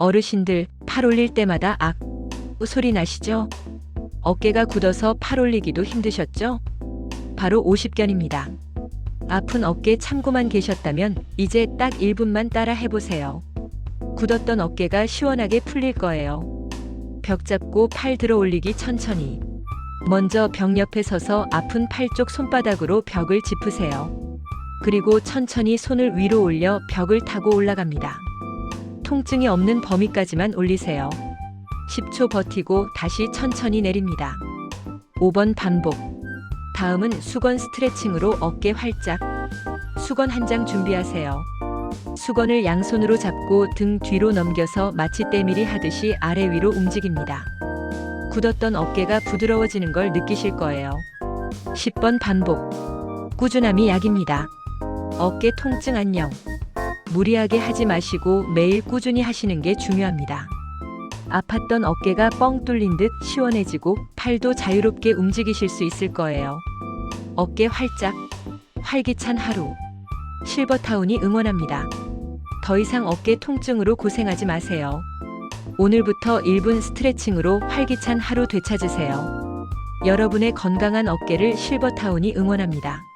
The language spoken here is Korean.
어르신들 팔 올릴 때마다 악 소리 나시죠? 어깨가 굳어서 팔 올리기도 힘드셨죠? 바로 50견입니다. 아픈 어깨 참고만 계셨다면 이제 딱 1분만 따라 해보세요. 굳었던 어깨가 시원하게 풀릴 거예요. 벽 잡고 팔 들어 올리기 천천히. 먼저 벽 옆에 서서 아픈 팔 쪽 손바닥으로 벽을 짚으세요. 그리고 천천히 손을 위로 올려 벽을 타고 올라갑니다. 통증이 없는 범위까지만 올리세요. 10초 버티고 다시 천천히 내립니다. 5번 반복. 다음은 수건 스트레칭으로 어깨 활짝. 수건 한 장 준비하세요. 수건을 양손으로 잡고 등 뒤로 넘겨서 마치 때밀이 하듯이 아래 위로 움직입니다. 굳었던 어깨가 부드러워지는 걸 느끼실 거예요. 10번 반복. 꾸준함이 약입니다. 어깨 통증 안녕. 무리하게 하지 마시고 매일 꾸준히 하시는 게 중요합니다. 아팠던 어깨가 뻥 뚫린 듯 시원해지고 팔도 자유롭게 움직이실 수 있을 거예요. 어깨 활짝, 활기찬 하루. 실버타운이 응원합니다. 더 이상 어깨 통증으로 고생하지 마세요. 오늘부터 1분 스트레칭으로 활기찬 하루 되찾으세요. 여러분의 건강한 어깨를 실버타운이 응원합니다.